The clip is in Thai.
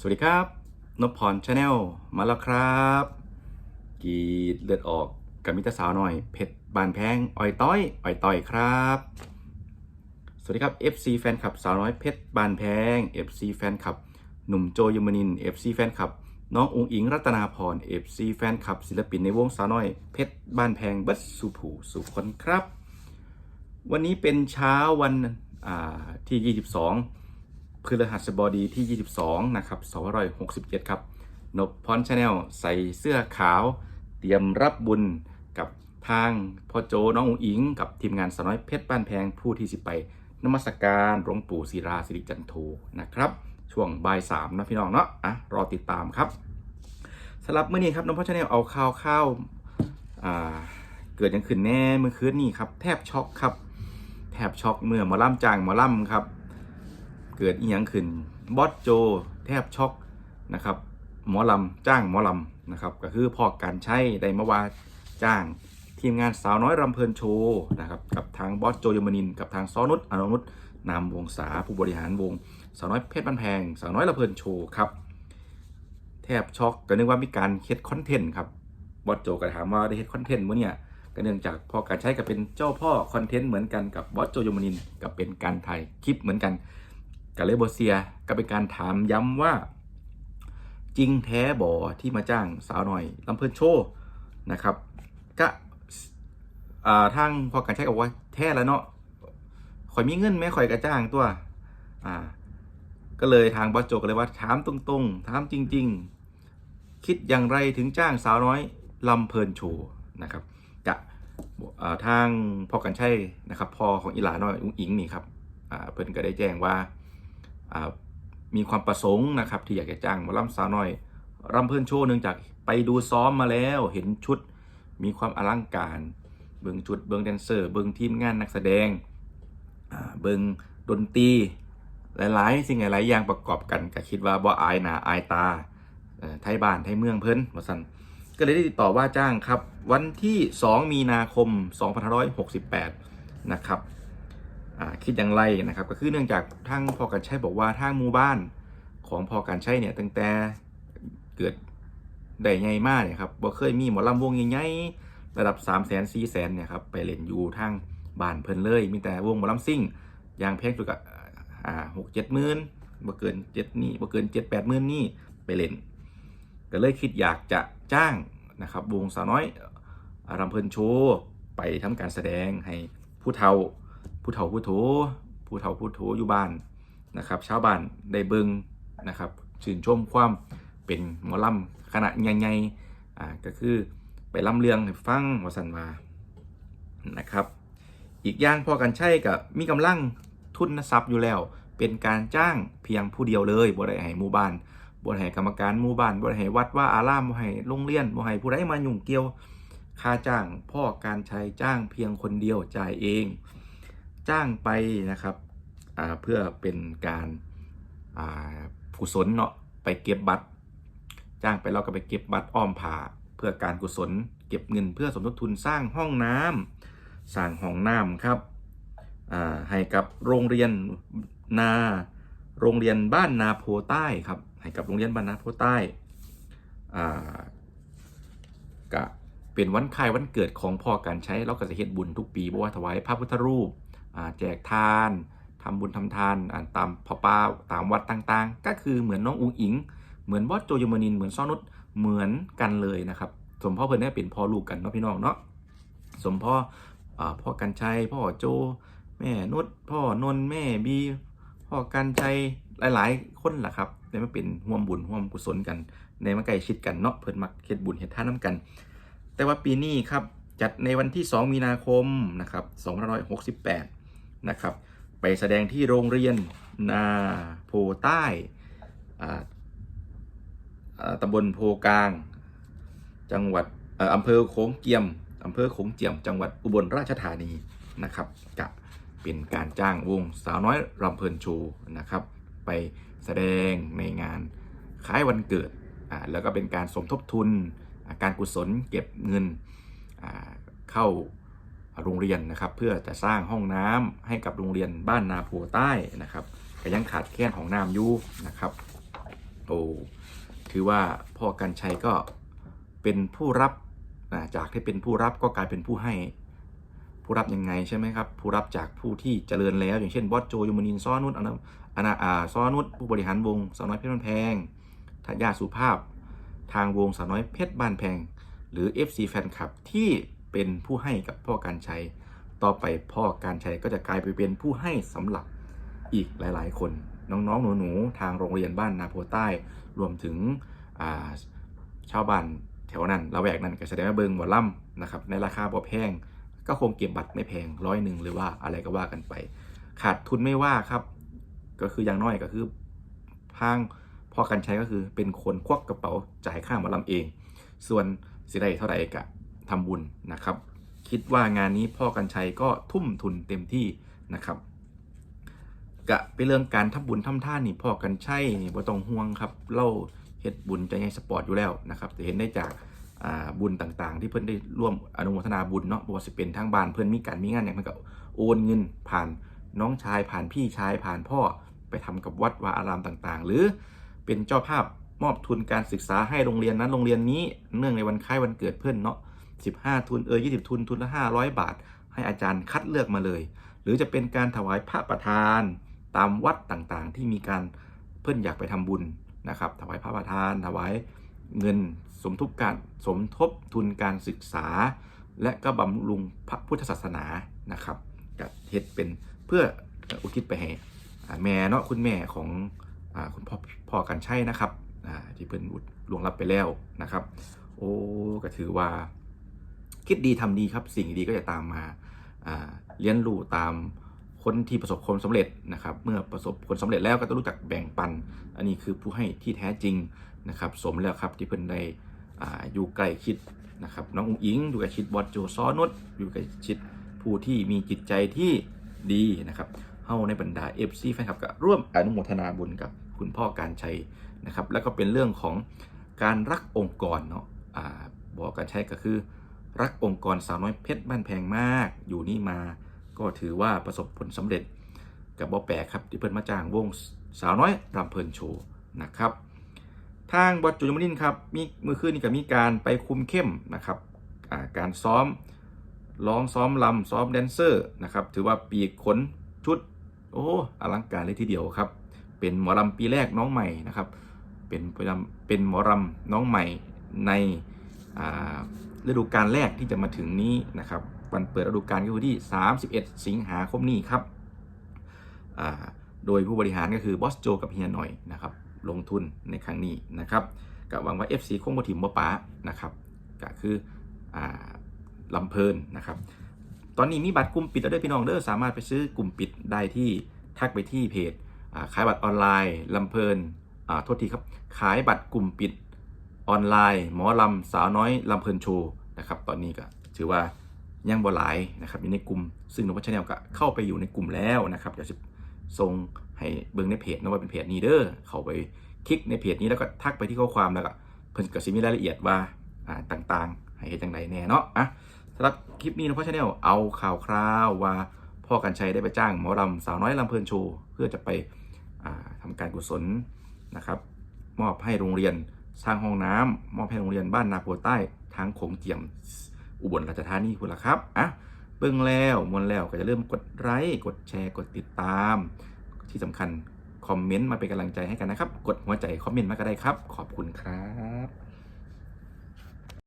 สวัสดีครับนพพรชาแนลมาแล้วครับ กีดเลือดออกกับมิตรสาวหน่อยเผ็ดบานแพงอ่อยต้อยอ่อยต่อยครับ สวัสดีครับ FC แฟนคลับสาวน้อยเพชรบานแพง FC แฟนคลับหนุ่มโจยมนิน FC แฟนคลับน้องอุงอิงรัตนาพร FC แฟนคลับศิลปินในวงสาวน้อยเพชรบานแพงบัสสุผูสุคนครับ วันนี้เป็นเช้าวันอ่าที่ 22 พฤหัสบดีที่ 22 นะครับ267 ครับ นบพรชาแนลใส่เสื้อขาว เตรียมรับบุญกับทางพ่อโจน้องอุ๋งอิง กับทีมงานสน้อยเพชรบ้านแพงผู้ที่สิไปนมัสการหลวงปู่ศิราสิริจันโทนะครับ ช่วงบ่ายสามนะพี่น้องเนาะอะรอติดตามครับสำหรับเมื่อนี้ครับน้องพ่อชาแนลเอาข้าวข้าวอ่าเกิดยังขึ้นแน่เมื่อคืนนี้ครับ แทบช็อกครับ แทบช็อกเมื่อหมอล่ำจางหมอล่ำครับ เกิดอีหยังขึ้นบอสโจ แทบช็อกนะครับ หมอลำจ้างหมอลำนะครับ ก็คือพ่อการใช้ได้มาว่าจ้างทีมงานสาวน้อยรำเพลินโชว์นะครับกับทางบอสโจยมนิน กับทางซอนุชอนุนุชนามวงศาผู้บริหารวง สาวน้อยเพชรบ้านแพง สาวน้อยรำเพลินโชว์ครับแทบช็อกก็นึกว่ามีการเฮ็ดคอนเทนต์ครับบอสโจก็ถามว่าได้เฮ็ดคอนเทนต์มั้เนี่ยก็เนื่องจากพ่อการใช้ก็เป็นเจ้าพ่อคอนเทนต์เหมือนกันกับบอสโจยมนินกับเป็นการถ่ายคลิปเหมือนกัน กาเลโบเซียก็เป็นการถามย้ำว่า จริงแท้บ่อที่มาจ้างสาวหน่อยลำเพิ่นโชว์นะครับก็ทางพอการใช้บอกว่าแท้แล้วเนาะข่อยมีเงินไหมข่อยกระจ้างตัวอ่าก็เลยทางบอสโจก็เลยว่าถามตรงๆถามจริง ๆ คิดอย่างไรถึงจ้างสาวน้อยลำเพลินโชว์นะครับกะทางพ่อกันใช่นะครับพ่อของอีหลาน้อยอุ้งอิงนี่ครับเพิ่นก็ได้แจ้งว่า มีความประสงค์นะครับที่อยากจะจ้างมาล่ำสาวน้อยรำเพิ่นโชว์เนื่องจากไปดูซ้อมมาแล้วเห็นชุดมีความอลังการเบิงชุดเบิงแดนเซอร์เบิงทีมงานนักแสดงเบิงดนตรีหลายๆ สิ่งหลายๆอย่างประกอบกันก็คิดว่าบ่อายหนาอายตาไทยบ้านไทยเมืองเพิ่นว่าซั่นก็เลยได้ติดต่อว่าจ้างครับ วันที่ 2 มีนาคม 2568 นะครับ คิดอย่างไรนะครับ ก็คือเนื่องจากทางพอการใช้บอกว่าทางหมู่บ้านของพอการใช้เนี่ยตั้งแต่เกิดได้ใหญ่มากเนี่ยครับบ่เคยมีหมอลำวงใหญ่ๆระดับ3 0 0 0 0 0 4 0 0 0เนี่ยครับไปเล่นอยู่ทางบ้านเพิ่นเลย มีแต่วงหมอลำซิ่งอย่างแพงสุดก็หกเจ็ดหมื่นบ่เกินเจ็ดนี่บ่เกินเจ็ดแปดหมื่นนี่ไปเล่น ก็เลยคิดอยากจะจ้างนะครับวงสาวน้อยรำเพลินโชว์ไปทำการแสดงให้ผู้เฒ่า ผู้เฒ่าผู้โถผู้เฒ่าผู้โถอยู่บ้านนะครับชาวบ้านได้เบิงนะครับชื่นชมความเป็นหมอลำคณะใหญ่ๆอ่าก็คือไปลำเรื่องให้ฟังวสันมานะครับ อีกอย่างพอกันใช่กับมีกำลังทุนทรัพย์อยู่แล้ว เป็นการจ้างเพียงผู้เดียวเลยบ่ได้ให้หมู่บ้านบ่ได้ให้กรรมการหมู่บ้านบ่ได้ให้วัดว่าอารามบ่ให้โรงเรียนบ่ให้ผู้ใดมายุ่งเกี่ยว ค่าจ้างพ่อการใช้จ้างเพียงคนเดียวจ่ายเอง จ้างไปนะครับเพื่อเป็นการกุศลเนาะไปเก็บบัตร จ้างไปเราก็ไปเก็บบัตรอ้อมผ่าเพื่อการกุศล เก็บเงินเพื่อสมทบทุนสร้างห้องน้ำสร้างห้องน้ำครับให้กับโรงเรียนนาโรงเรียนบ้านนาโพใต้ครับให้กับโรงเรียนบ้านนาโพใต้กะเป็นวันคล้ายวันเกิดของพ่อการใช้เราก็จะเฮ็ดบุญทุกปีเพราะว่าถวายพระพุทธรูป แจกทานทำบุญทำทานตามพ่อป้าตามวัดต่างๆ ก็คือเหมือนน้องอุ๋งอิง เหมือนบอสโจยมนินเหมือนซ้อนุชเหมือนกันเลยนะครับสมพ่อเพิ่นเนี่เป็นพ่อลูกกันเนาะพี่น้องเนาะสมพ่ออพ่อกันชัยพ่อโจ แม่นุชพ่อนนแม่บีพ่อกันชัยหลายๆ คนล่ะครับได้มาเป็นห่วมบุญห่วมกุศลกันในมาใกล้ชิดกันเนาะเพิ่นมักเฮ็ดบุญเฮ็ดทานน้ำกัน แต่ว่าปีนี้ครับจัดในวันที่ 2 มีนาคมนะครับ2568 นะครับ ไปแสดงที่โรงเรียนนาโพใต้ตำบลโพกลาง จังหวัดออำเภอโขงเจียมอำเภอโขงเจียม จังหวัดอุบลราชธานีนะครับกะเป็นการจ้างวงสาวน้อยรำเพลินโชว์นะครับ ไปแสดงในงานคล้ายวันเกิดแล้วก็เป็นการสมทบทุนการกุศลเก็บเงินเข้า โรงเรียนนะครับ เพื่อจะสร้างห้องน้ำให้กับโรงเรียนบ้านนาโพใต้นะครับก็ยังขาดแคลนของน้ำอยู่นะครับโอ้ถือว่าพ่อกันชัยก็เป็นผู้รับอ่าจากที่เป็นผู้รับก็กลายเป็นผู้ให้ ผู้รับยังไงใช่ไหมครับ ผู้รับจากผู้ที่เจริญแล้ว อย่างเช่นบอสโจยมนินซ้อนุชอนาอาอาซ้อนุชผู้บริหารวงสาวน้อยเพชรบ้านแพงทายาทสุภาพ ทางวงสาวน้อยเพชรบ้านแพง หรือ FC แฟนคลับที่ เป็นผู้ให้กับพ่อการใชัยต่อไปพ่อการใชัยก็จะกลายไปเป็นผู้ให้สำหรับอีกหลาย ๆ คน น้องๆหนูๆทางโรงเรียนบ้านนาโพใต้ รวมถึงาชาวบ้านแถวนั้นละแวกนั้นก็แสดงว่าเบิงหมอล่ำนะครับในราคาบ่แพงก็คงเก็บบัตรไม่แพงร้อยหนึ่งหรือว่าอะไรก็ว่ากันไป ขาดทุนไม่ว่าครับ ก็คืออย่างน้อยก็คือทางพ่อกันใช้ก็คือเป็นคนควักกระเป๋าจ่ายค่าหมอลำเอง ส่วนสิได้เท่าไหร่ก็ ทำบุญนะครับ คิดว่างานนี้พ่อกันชัยก็ทุ่มทุนเต็มที่นะครับกะไปเรื่องการทำบุญทำท่านนี่พ่อกันชัยนี่บ่ต้องห่วงครับเล่าเฮ็ดบุญใจไงสปอร์ตอยู่แล้วนะครับจะเห็นได้จากาบุญต่างๆ ที่เพื่อนได้ร่วมอนุโมทนาบุญเนาะบ่ว่าสิเป็นทางบ้านเพื่อนมีการมีงานอย่างมันก็โอนเงินผ่านน้องชายผ่านพี่ชายผ่านพ่อไปทำกับวัดวาอารามต่างๆ หรือเป็นเจ้าภาพมอบทุนการศึกษาให้โรงเรียนนั้นโรงเรียนนี้เนื่องในวันคล้ายวันเกิดเพื่อนเนาะ 15 ทุนเออ20 ทุนทุนละ 500 บาท ให้อาจารย์คัดเลือกมาเลย หรือจะเป็นการถวายพระประธานตามวัดต่างๆ ที่มีการเพื่อนอยากไปทำบุญนะครับถวายพระประธานถวายเงินสมทบการสมทบทุนการศึกษา และก็บำรุงพระพุทธศาสนานะครับกับเฮ็ดเป็นเพื่ออุทิศไปให้แม่เนาะคุณแม่ของอคุณพ่อพ่อกันใช่นะครับที่เพิ่นอุดลวงรับไปแล้วนะครับ โอ้ก็ถือว่า คิดดีทำดีครับ สิ่งดีก็จะตามมาาเรียนรู้ตามคนที่ประสบความสำเร็จนะครับ เมื่อประสบผลสำเร็จแล้วก็ต้องรู้จักแบ่งปัน อันนี้คือผู้ให้ที่แท้จริงนะครับ สมแล้วครับที่เพิ่นได้ออยู่ใกล้ชิดนะครับน้องอุ๋งอิงอยู่ใกล้ชิดบอสโจซอนุชอยู่ใกล้ชิดผู้ที่มีจิตใจที่ดีนะครับเฮาในบรรดา FC แฟนคลับก็ร่วมอนุโมทนาบุญกับคุณพ่อการชัยนะครับ แล้วก็เป็นเรื่องของการรักองค์กรเนาะอ่าบอกการใช้ก็คือ รักองค์กรสาวน้อยเพชรบ้านแพงมาก อยู่นี่มาก็ถือว่าประสบผลสำเร็จกับบอแปลกครับที่เพิ่นมาจ้างวงสาวน้อยรำเพลินโชว์นะครับ ทางบอสจุลมนินทร์ครับมีมือคืนนี่ก็มีการไปคุมเข้มนะครับการซ้อมร้องซ้อมลำซ้อมแดนเซอร์นะครับถือว่าปีกขนชุดโอ้อลังการเลยทีเดียวครับ เป็นหมอลำปีแรกน้องใหม่นะครับ เป็นหมอลำเป็นหมอลำน้องใหม่ใน ฤดูกาลแรกที่จะมาถึงนี้นะครับวันเปิดฤดูกาลก็คือที่ 31 สิงหาคมนี้ครับโดยผู้บริหารก็คือบอสโจกับเฮียหน่อยนะครับลงทุนในครั้งนี้นะครับก็หวังว่า FC คงบ่ถิ่มบ่ป๋านะครับก็คืออลำเพลินนะครับ ตอนนี้มีบัตรกลุ่มปิดแล้วด้วยพี่น้องเด้อสามารถไปซื้อกลุ่มปิดได้ที่ทักไปที่เพจขายบัตรออนไลน์ลำเพลินอ่าโทษทีครับขายบัตรกลุ่มปิด ออนไลน์ หมอลำสาวน้อยลำเพลินโชว์นะครับตอนนี้ก็ถือว่ายังบ่หลายนะครับอยู่ในกลุ่มซึ่งนวัชแนลก็เข้าไปอยู่ในกลุ่มแล้วนะครับเดี๋ยวจะส่งให้เบิ่งในเพจนะว่าเป็นเพจนี้เด้อเข้าไปคลิกในเพจนี้แล้วก็ทักไปที่ข้อความแล้วก็เพิ่นก็สิมีรายละเอียดว่าอ่าต่างๆ ให้เฮ็ดจังไดแน่เนาะอะสำหรับคลิปนี้นวัชแนลเอาข่าวคราวว่าพ่อกันชัยได้ไปจ้างหมอลำสาวน้อยลำเพลินโชว์เพื่อจะไปอ่าทำการกุศลนะครับมอบให้โรงเรียน สร้างห้องน้ำมอบให้โรงเรียนบ้านนาโพใต้ทางโขงเจียมอุบลราชธานีคุณละครับอะเบิ่งแล้วมวนแล้วก็จะเริ่มกดไลค์กดแชร์กดติดตาม ที่สำคัญคอมเมนต์มาเป็นกำลังใจให้กันนะครับ กดหัวใจคอมเมนต์มาก็ได้ครับ ขอบคุณครับ